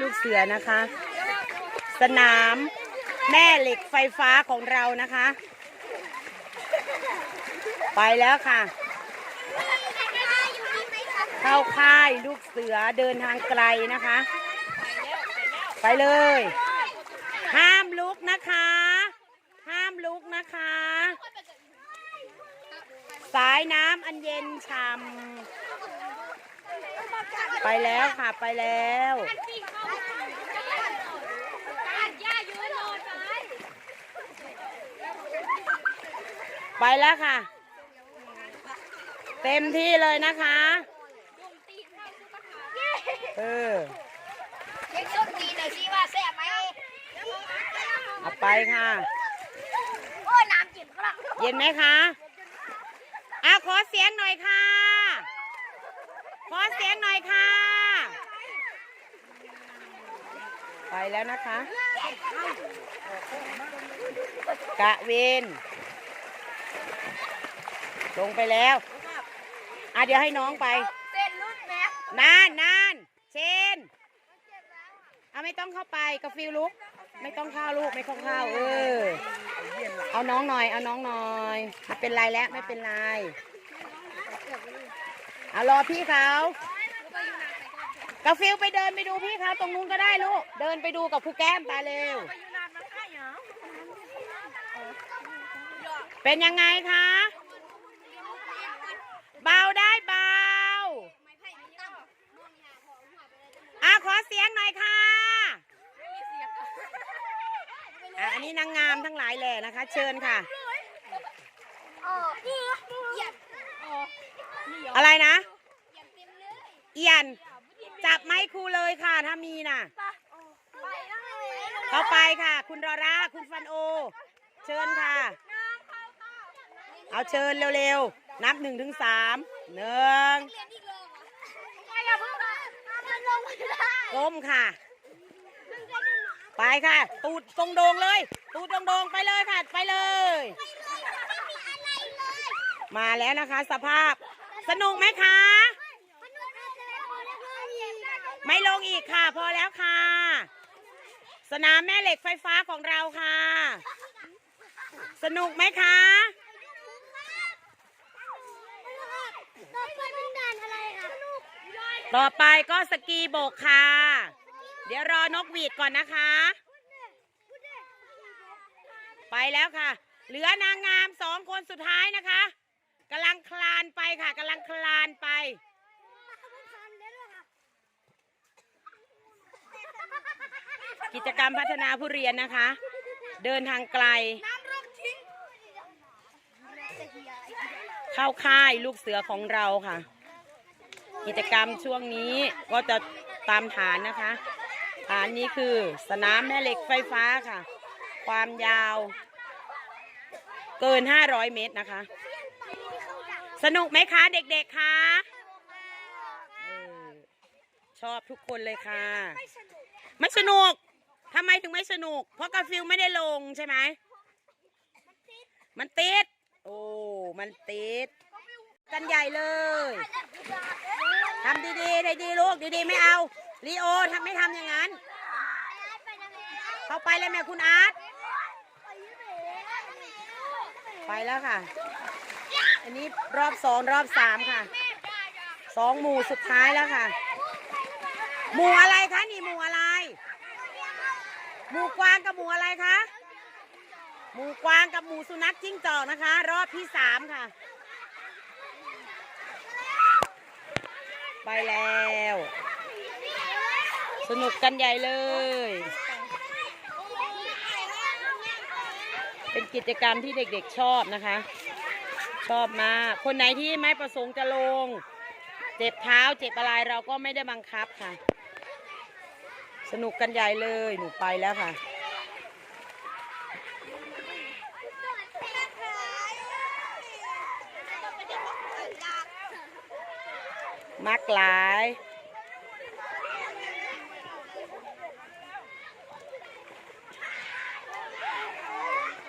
ลูกเสือนะคะ สนามแม่เหล็กไฟฟ้าของเรานะคะ ไปแล้วค่ะ เข้าค่ายลูกเสือเดินทางไกลนะคะ ไปเลย ห้ามลุกนะคะ ห้ามลุกนะคะ สายน้ำอันเย็นฉ่ำ ไปแล้วค่ะไปแล้วไปแล้วค่ะ เต็มที่เลยนะคะ เออเช็คส้นตีหน่อยสิว่าแซ่บไหมเอาไปค่ะ โอ้น้ำจิ้มกระเย็นไหมคะอะขอเสียงหน่อยค่ะ ขอเสียงหน่อยค่ะ ไปแล้วนะคะ กะเวนลงไปแล้ว อะเดี๋ยวให้น้องไปเส้นรุดแม่นานนานเชนเอาไม่ต้องเข้าไปกาฟิลลุก ไม่ต้องเข้าลูกไม่ต้องเข้าเออ เอาน้องหน่อย เอาน้องหน่อยไม่เป็นไรแล้วไม่เป็นไรเอารอพี่เขากาฟิลไปเดินไปดูพี่เขาตรงนู้นก็ได้ลูก เดินไปดูกับครูแก้มไปเร็ว เป็นยังไงคะ เบาได้เบาอะขอเสียงหน่อยค่ะอะอันนี้นางงามทั้งหลายแหล่นะคะ เชิญค่ะ อะไรนะเอียน จับไม้ครูเลยค่ะถ้ามีน่ะเข้าไปค่ะ คุณรอร่าคุณฟันโอ เชิญค่ะ เอาเชิญเร็วๆ นับหนึ่งถึงสามหนึ่งเรียนอีกรอบอะไปอย่าเพิ่งมันลงไม่ได้ก้มค่ะ ไปค่ะ ตูดตรงโดงเลย ตูดตรงโดงไปเลยค่ะ ไปเลย ไม่มีอะไรเลย มาแล้วนะคะ สภาพ สนุกไหมคะ ไม่ลงอีกค่ะ พอแล้วค่ะ สนามแม่เหล็กไฟฟ้าของเราค่ะ สนุกไหมคะต่อไปเป็นด่านอะไรอะต่อไปก็สกีโบกค่ะ เดี๋ยวรอนกหวีดก่อนนะคะ ไปแล้วค่ะ เหลือนางงามสองคนสุดท้ายนะคะานไปค่ะกำลังคลานไป กิจกรรมพัฒนาผู้เรียนนะคะ เดินทางไกลน้ำรกทิ้งเข้าค่ายลูกเสือของเราค่ะ กิจกรรมช่วงนี้ก็จะตามฐานนะคะ ฐานนี้คือสนามแม่เหล็กไฟฟ้าค่ะ ความยาวเกิน 500 เมตรนะคะ สนุกไหมคะเด็กๆคะเออชอบทุกคนเลยค่ะ ไม่สนุกทำไมถึงไม่สนุก เพราะกาฟิลไม่ได้ลงใช่ไหม มันติด โอ้ มันติด กันใหญ่เลยทำดีๆได้ดีลูกดีๆไม่เอาลีโอทำไม่ทำอย่างนั้น เข้าไปเลยแม่คุณอาร์ตไปแล้วค่ะ อันนี้รอบสองรอบสามค่ะ สองหมู่สุดท้ายแล้วค่ะ หมู่อะไรคะนี่หมู่อะไร หมู่กวางกับหมู่อะไรคะ หมู่กวางกับหมู่สุนัขจิ้งจอกนะคะ รอบที่สามค่ะ ไปแล้ว สนุกกันใหญ่เลย เป็นกิจกรรมที่เด็กๆชอบนะคะ ชอบมาก คนไหนที่ไม่ประสงค์จะลง เจ็บเท้าเจ็บอะไรเราก็ไม่ได้บังคับค่ะ สนุกกันใหญ่เลยหนูไปแล้วค่ะ มักหลาย